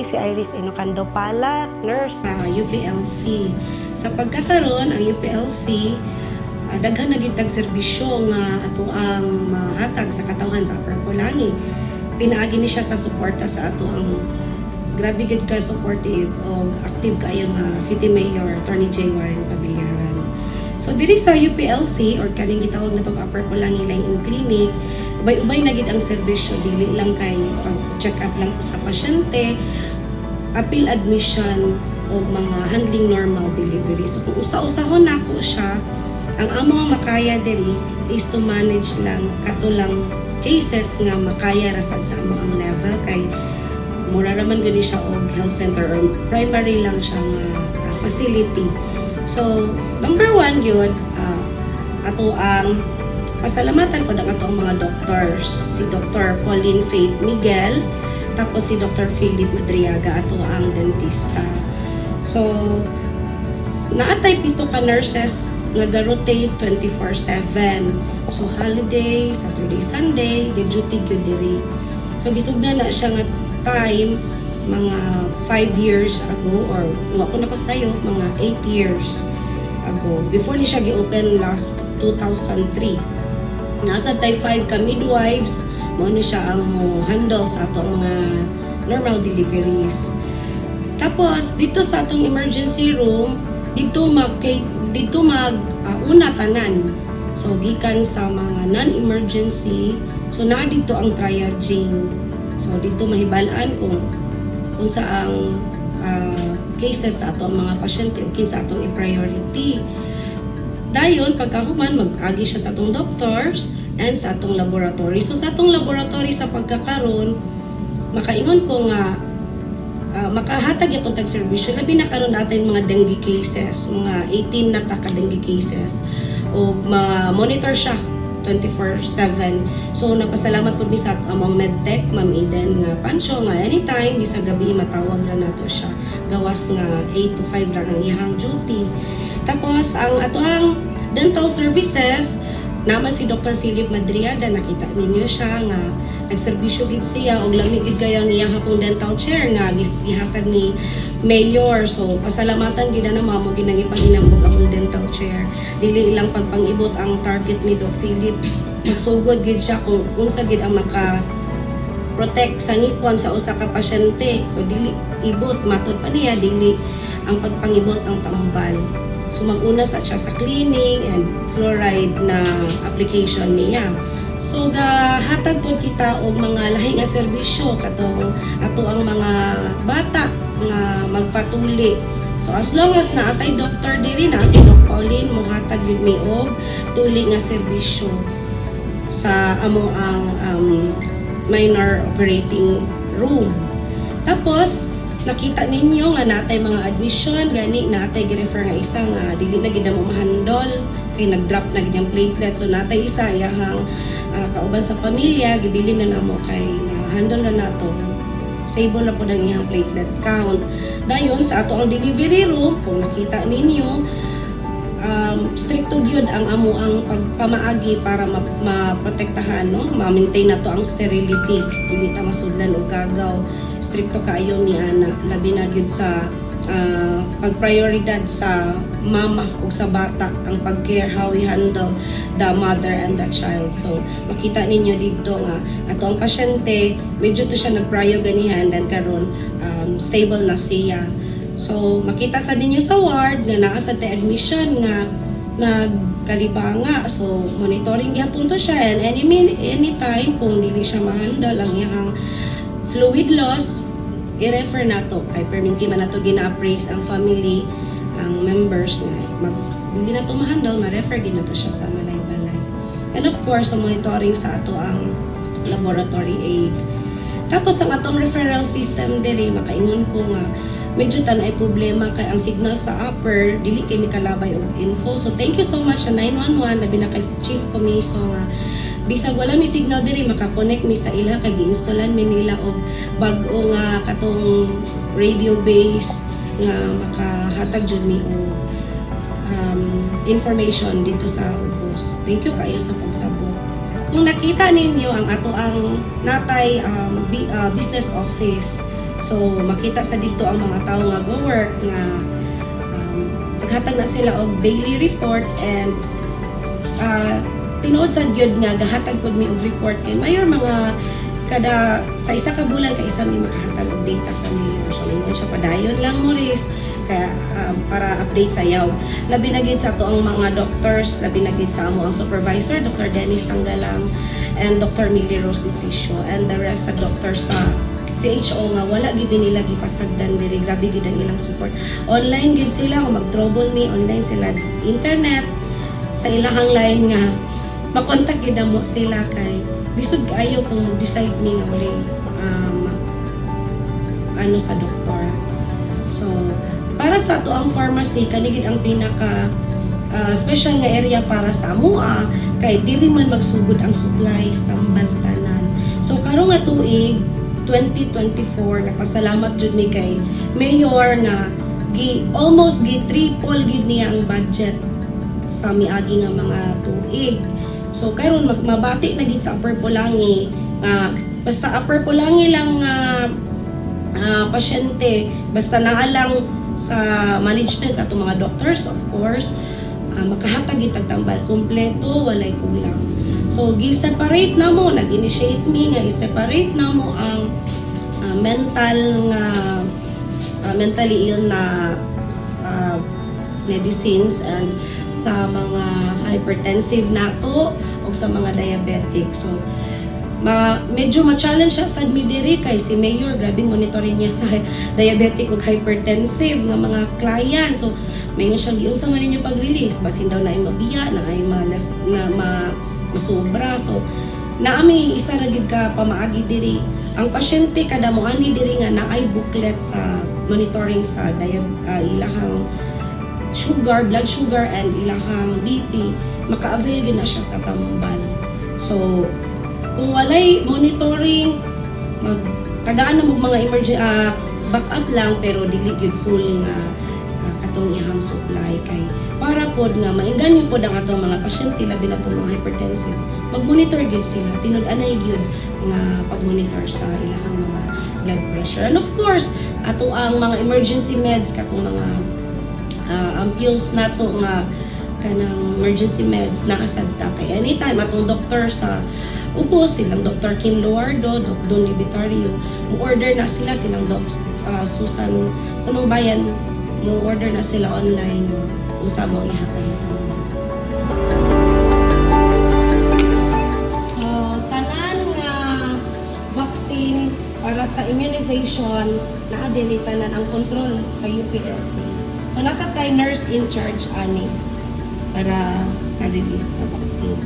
natay si Iris Inocando Pala, nurse. sa UPLC. Sa pagkakaroon ang UPLC ah, daghan na gid serbisyo nga ato ang mahatag sa katawhan sa Upper Pulangi. Pinaagi ni siya sa suporta sa ato ang grabe gid ka supportive o active kayo nga City Mayor Attorney J. Warren Pabiliaran. So diri sa UPLC or kaning gitawag natong Upper Pulangi Line in Clinic, ubay-ubay na gid ang serbisyo dili lang kay pag-check up lang sa pasyente, appeal admission o mga handling normal delivery. So kung usa-usahon nako siya, ang among makaya diri is to manage lang katulang cases nga makaya rasad sa among ang level kay mura raman gani siya og health center or primary lang siya nga ah, facility. So, number one yun, ah, ato ang pasalamatan po ang ato ang mga doctors. Si Dr. Pauline Faith Miguel, tapos si Dr. Philip Madriaga, ato ang dentista. So, pito ka nurses nga ga-rotate 24/7. So holiday, Saturday, Sunday, ga-duty gyud diri. So gisugdan na siya nga time mga 5 years ago or wa ko na sayo mga 8 years ago before ni siya gi-open last 2003 nasa tay 5 ka midwives mo ni siya ang mo handle sa ato mga normal deliveries. Tapos dito sa atong emergency room dito mag dito mag ah, una tanan. So gikan sa mga non-emergency. So na dito ang triaging. So dito mahibalaan kung unsa ang ah, cases sa ato ang mga pasyente o kinsa atong i-priority dayon pagkahuman mag-agi siya sa atong doctors and sa atong laboratory. So sa atong laboratory sa pagkakaron makaingon ko nga ah, makahatag yapon tag serbisyo labi na karon natin mga dengue cases mga 18 na ta ka dengue cases. O ma-monitor siya 24/7 so nagpasalamat pud mi sa among medtech Ma'am Eden nga pansyo nga anytime bisa gabi matawag ra nato siya. Gawas nga 8 to 5 lang ang iyang duty. Tapos ang ato ang dental services naman si Dr. Philip Madriaga nakita ninyo siya nga nagserbisyo gid siya og lami gid kayo ang iyang hapong dental chair nga gihatag ni mayor. So pasalamatan gid na mamo gid nang akong dental chair. Dili lang pagpangibot ang target ni Doc Philip. Magsugod gid siya kung unsa gid ang maka protect sa ngipon sa usa ka pasyente. So dili ibot matod pa niya dili ang pagpangibot ang tambal So mag-una sa siya sa cleaning and fluoride na application niya. So gahatag po kita og mga lahi nga serbisyo katong ato ang mga bata nga magpatuli. So as long as naatay doctor diri na si Doc Pauline mohatag gyud mi og tuli nga serbisyo sa amo ang um, minor operating room. Tapos nakita ninyo nga natay mga admission gani natay gi-refer nga isa nga dili na gid mo mahandol kay nag-drop na gid platelet. So natay isa iyahang ah, kauban sa pamilya gibili na namo kay na handle na nato. Stable na po ang iyang platelet count. Dayon sa ato ang delivery room kung nakita ninyo um, stricto gyud ang amo ang pagpamaagi para ma- maprotektahan no? Ma-maintain na to ang sterility. Dili ta masudlan og gagaw stricto kaayo ni ana labi na gyud sa ah, pagprioridad sa mama ug sa bata ang pag-care how we handle the mother and the child so makita ninyo dito nga ato ang pasyente medyo to siya nagprayo ganihan dan karon um, stable na siya So, makita sa ninyo sa ward nga naa sa admission nga nagkalibanga. So, monitoring gyapon to siya and any anytime kung dili siya ma-handle ang iyang fluid loss, i-refer na to kay perminti man nato gina-appraise ang family ang members nga mag dili na to ma-handle, ma-refer din na to siya sa malay-balay. And of course, ang monitoring sa ato ang laboratory aid. Tapos ang atong referral system diri makaingon ko nga medyo tan ay problema kay ang signal sa upper dili kay mikalabay og info. So thank you so much sa 911 labi na kay Chief Comiso nga bisag wala mi signal diri maka-connect mi sa ila kay gi-installan mi nila og bag-o nga katong radio base nga makahatag jud mi og um, information dito sa ubos. Thank you kayo sa pagsabot. Kung nakita ninyo ang ato ang natay um, bi- uh, business office So makita sa dito ang mga tao nga go work nga um, maghatag na sila og daily report and uh, tinuod sa gyud nga gahatag pud mi og report kay mayor mga kada sa isa ka bulan ka isa mi makahatag og data ka mayor so ingon siya padayon lang mo ris kaya um, para update sa yaw labi na gid sa to ang mga doctors labi na gid sa amo ang supervisor Dr. Dennis Sanggalang and Dr. Millie Rose Leticio and the rest sa doctor sa CHO nga wala gid nila gipasagdan diri grabe gid ang ilang support online gid sila kung mag-trouble me online sila internet sa ilahang line nga makontak gid mo sila kay lisod kaayo kung mag-decide mi nga wala um, ano sa doktor. So para sa to ang pharmacy kanigid ang pinaka uh, special nga area para sa amoa kay dili man magsugod ang supplies tambal tanan so karon nga tuig 2024 nagpasalamat jud mi kay mayor nga gi almost gi triple gid niya ang budget sa miagi nga mga tuig so karon mabati na gid sa Upper Pulangi nga basta Upper Pulangi lang nga ah, pasyente basta naa lang sa management sa mga doctors of course. Ah, makahatag itag tambal kompleto walay kulang. So gi-separate na mo nag-initiate me nga i-separate na mo ang ah, mental nga ah, mentally ill na ah, medicines and sa mga hypertensive nato o sa mga diabetic. So ma medyo ma-challenge siya sa diri kay si Mayor. Grabe monitoring niya sa diabetic ug hypertensive nga mga client. So may nga siya giunsa man ninyo pag-release. Basin daw na ay mabiya na ay ma left na ma masobra. So naami isa ra gid ka pamaagi diri. Ang pasyente kada mo ani diri nga naay booklet sa monitoring sa diab ah, ilahang sugar, blood sugar, and ilahang BP, maka-avail na siya sa tambal. So, kung walay monitoring, mag tagaan na mga emergency ah, backup lang pero dili gyud full nga ah, katong ihang supply kay para pod nga maingganyo pod ang atong mga pasyente labi na itong mga hypertensive mag-monitor gyud sila tinud-anay gyud nga pag-monitor sa ilahang mga blood pressure and of course ato ang mga emergency meds katong mga uh, ang pills nato nga kanang emergency meds na asadta kay anytime atong doktor sa ubos silang Dr. Kim Luardo, Doc Don Libitario, mo order na sila silang Doc uh, Susan Punong Bayan, mo order na sila online uh, usa mo ihatag na. So tanan nga vaccine para sa immunization na adili tanan ang control sa UPLC. So nasa tayo nurse in charge ani para sa release sa vaccine.